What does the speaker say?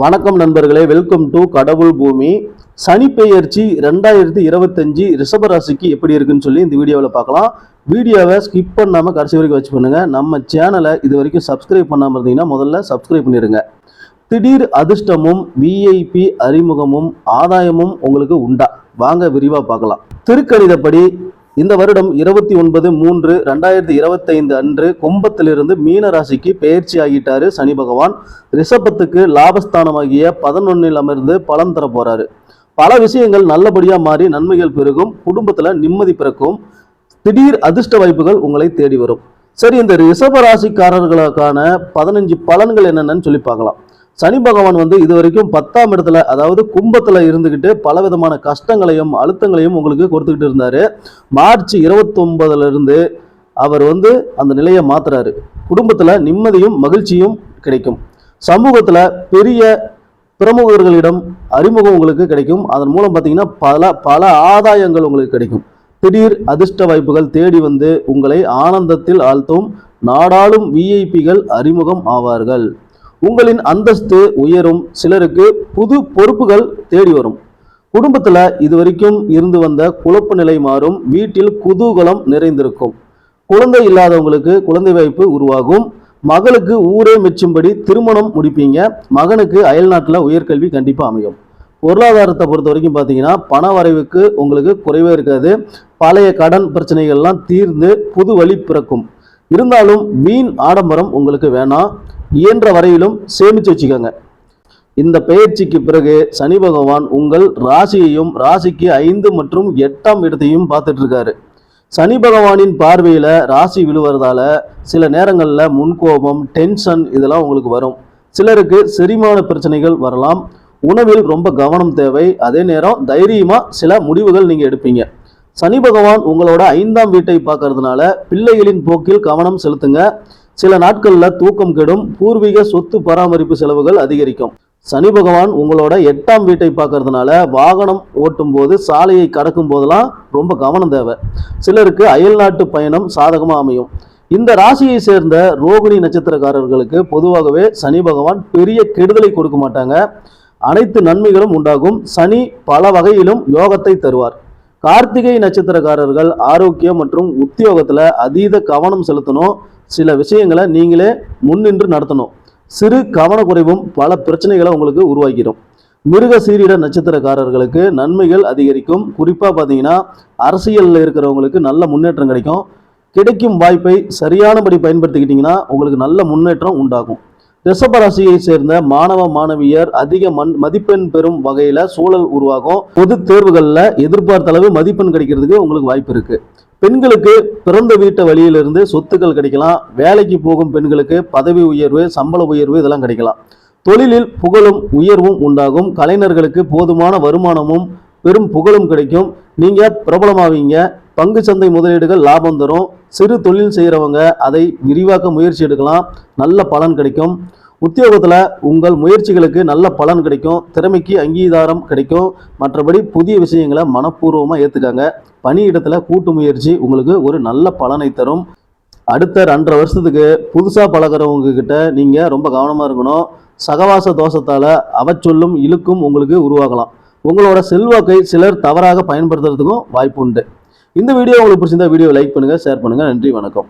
வணக்கம் நண்பர்களே welcome to கடவுள் பூமி. சனிப்பெயர்ச்சி ரெண்டாயிரத்தி இருபத்தஞ்சு ரிஷபராசிக்கு எப்படி இருக்குன்னு சொல்லி இந்த வீடியோவில் பார்க்கலாம். வீடியோவை ஸ்கிப் பண்ணாமல் கடைசி வரைக்கும் வச்சு பண்ணுங்க. நம்ம சேனலை இது வரைக்கும் சப்ஸ்கிரைப் பண்ணாமல் இருந்தீங்கன்னா முதல்ல சப்ஸ்கிரைப் பண்ணிடுங்க திடீர் அதிர்ஷ்டமும் விஐபி அறிமுகமும் ஆதாயமும் உங்களுக்கு உண்டா? வாங்க விரிவாக பார்க்கலாம். திருக்கணிதப்படி இந்த வருடம் இருபத்தி ஒன்பது மூன்று ரெண்டாயிரத்தி இருபத்தைந்து அன்று கும்பத்திலிருந்து மீன ராசிக்கு பெயர்ச்சி ஆகிட்டாரு சனி பகவான். ரிஷபத்துக்கு லாபஸ்தானமாகிய பதினொன்னில் அமர்ந்து பலன் தர போறாரு. பல விஷயங்கள் நல்லபடியா மாறி நன்மைகள் பெருகும். குடும்பத்துல நிம்மதி பிறக்கும். திடீர் அதிர்ஷ்ட வாய்ப்புகள் உங்களை தேடி வரும். சரி இந்த ரிஷப ராசிக்காரர்களுக்கான பதினஞ்சு பலன்கள் என்னென்னு சொல்லி பார்க்கலாம். சனி பகவான் வந்து இது வரைக்கும் பத்தாம் இடத்துல அதாவது கும்பத்தில் இருந்துக்கிட்டு பலவிதமான கஷ்டங்களையும் அழுத்தங்களையும் உங்களுக்கு கொடுத்துக்கிட்டு இருந்தார். மார்ச் இருபத்தொன்பதுலேருந்து அவர் வந்து அந்த நிலையை மாத்துறாரு. குடும்பத்தில் நிம்மதியும் மகிழ்ச்சியும் கிடைக்கும். சமூகத்தில் பெரிய பிரமுகர்களிடம் அறிமுகம் உங்களுக்கு கிடைக்கும். அதன் மூலம் பார்த்தீங்கன்னா பல பல ஆதாயங்கள் உங்களுக்கு கிடைக்கும். திடீர் அதிர்ஷ்ட வாய்ப்புகள் தேடி வந்து உங்களை ஆனந்தத்தில் ஆழ்த்தும் நாடாளும் விஐபிகள் அறிமுகம் ஆவார்கள். உங்களின் அந்தஸ்து உயரும். சிலருக்கு புது பொறுப்புகள் தேடி வரும். குடும்பத்தில் இதுவரைக்கும் இருந்து வந்த குழப்ப நிலை மாறும். வீட்டில் குதூகலம் நிறைந்திருக்கும். குழந்தை இல்லாதவங்களுக்கு குழந்தை வாய்ப்பு உருவாகும். மகளுக்கு ஊரே மெச்சும்படி திருமணம் முடிப்பீங்க. மகனுக்கு அயல்நாட்டில் உயர்கல்வி கண்டிப்பாக அமையும். பொருளாதாரத்தை பொறுத்த வரைக்கும் பார்த்தீங்கன்னா பண வரைவுக்கு உங்களுக்கு குறைவே இருக்காது. பழைய கடன் பிரச்சனைகள்லாம் தீர்ந்து புது வழி பிறக்கும். இருந்தாலும் மீன் ஆடம்பரம் உங்களுக்கு வேணாம். இயன்ற வரையிலும் சேமித்து வச்சுக்கோங்க. இந்த பெயர்ச்சிக்கு பிறகு சனி பகவான் உங்கள் ராசியையும் ராசிக்கு ஐந்து மற்றும் எட்டாம் இடத்தையும் பார்த்துட்டு இருக்காரு சனி பகவானின் பார்வையில் ராசி விழுவறதால சில நேரங்களில் முன்கோபம் டென்ஷன் இதெல்லாம் உங்களுக்கு வரும். சிலருக்கு செரிமான பிரச்சனைகள் வரலாம். உணவில் ரொம்ப கவனம் தேவை. அதே நேரம் தைரியமாக சில முடிவுகள் நீங்கள் எடுப்பீங்க. சனி பகவான் உங்களோட ஐந்தாம் வீட்டை பார்க்கறதுனால பிள்ளைகளின் போக்கில் கவனம் செலுத்துங்க. சில நாட்களில் தூக்கம் கெடும் பூர்வீக சொத்து பராமரிப்பு செலவுகள் அதிகரிக்கும். சனி பகவான் உங்களோட எட்டாம் வீட்டை பார்க்கறதுனால வாகனம் ஓட்டும் போது சாலையை கடக்கும் போதெல்லாம் ரொம்ப கவனம் தேவை. சிலருக்கு அயல் நாட்டு பயணம் சாதகமாக அமையும். இந்த ராசியை சேர்ந்த ரோகிணி நட்சத்திரக்காரர்களுக்கு பொதுவாகவே சனி பகவான் பெரிய கெடுதலை கொடுக்க மாட்டாங்க. அனைத்து நன்மைகளும் உண்டாகும். சனி பல வகையிலும் யோகத்தை தருவார். கார்த்திகை நட்சத்திரக்காரர்கள் ஆரோக்கியம் மற்றும் உத்தியோகத்தில் அதீத கவனம் செலுத்தணும். சில விஷயங்களை நீங்களே முன்னின்று நடத்தணும். சிறு கவனக்குறைவும் பல பிரச்சனைகளை உங்களுக்கு உருவாக்கிடும். மிருக சீரிட நட்சத்திரக்காரர்களுக்கு நன்மைகள் அதிகரிக்கும். குறிப்பாக பார்த்தீங்கன்னா அரசியலில் இருக்கிறவங்களுக்கு நல்ல முன்னேற்றம் கிடைக்கும். கிடைக்கும் வாய்ப்பை சரியானபடி பயன்படுத்திக்கிட்டிங்கன்னா உங்களுக்கு நல்ல முன்னேற்றம் உண்டாகும். ரிஷபராசியை சேர்ந்த மாணவ மாணவியர் அதிக மண் மதிப்பெண் பெறும் வகையில் சூழல் உருவாகும். பொது தேர்வுகளில் எதிர்பார்த்த அளவு மதிப்பெண் கிடைக்கிறதுக்கு உங்களுக்கு வாய்ப்பு இருக்கு. பெண்களுக்கு பிறந்த வீட்டு வழியிலிருந்து சொத்துக்கள் கிடைக்கலாம். வேலைக்கு போகும் பெண்களுக்கு பதவி உயர்வு சம்பள உயர்வு இதெல்லாம் கிடைக்கலாம். தொழிலில் புகழும் உயர்வும் உண்டாகும். கலைஞர்களுக்கு போதுமான வருமானமும் பெரும் புகழும் கிடைக்கும். நீங்க பிரபலமாவீங்க. பங்கு சந்தை முதலீடுகள் லாபம் தரும். சிறு தொழில் செய்கிறவங்க அதை விரிவாக்க முயற்சி எடுக்கலாம். நல்ல பலன் கிடைக்கும். உத்தியோகத்தில் உங்கள் முயற்சிகளுக்கு நல்ல பலன் கிடைக்கும். திறமைக்கு அங்கீகாரம் கிடைக்கும். மற்றபடி புதிய விஷயங்களை மனப்பூர்வமாக ஏற்றுக்காங்க பணியிடத்தில் கூட்டு முயற்சி உங்களுக்கு ஒரு நல்ல பலனை தரும். அடுத்த ரெண்டரை வருஷத்துக்கு புதுசாக பழகிறவங்க கிட்ட நீங்கள் ரொம்ப கவனமாக இருக்கணும். சகவாச தோஷத்தால் அவச்சொல்லும் இழுக்கும் உங்களுக்கு உருவாகலாம். உங்களோட செல்வாக்கை சிலர் தவறாக பயன்படுத்துறதுக்கும் வாய்ப்பு உண்டு இந்த வீடியோ உங்களுக்கு பிடிச்சிருந்தா வீடியோ லைக் பண்ணுங்கள் ஷேர் பண்ணுங்கள் நன்றி வணக்கம்.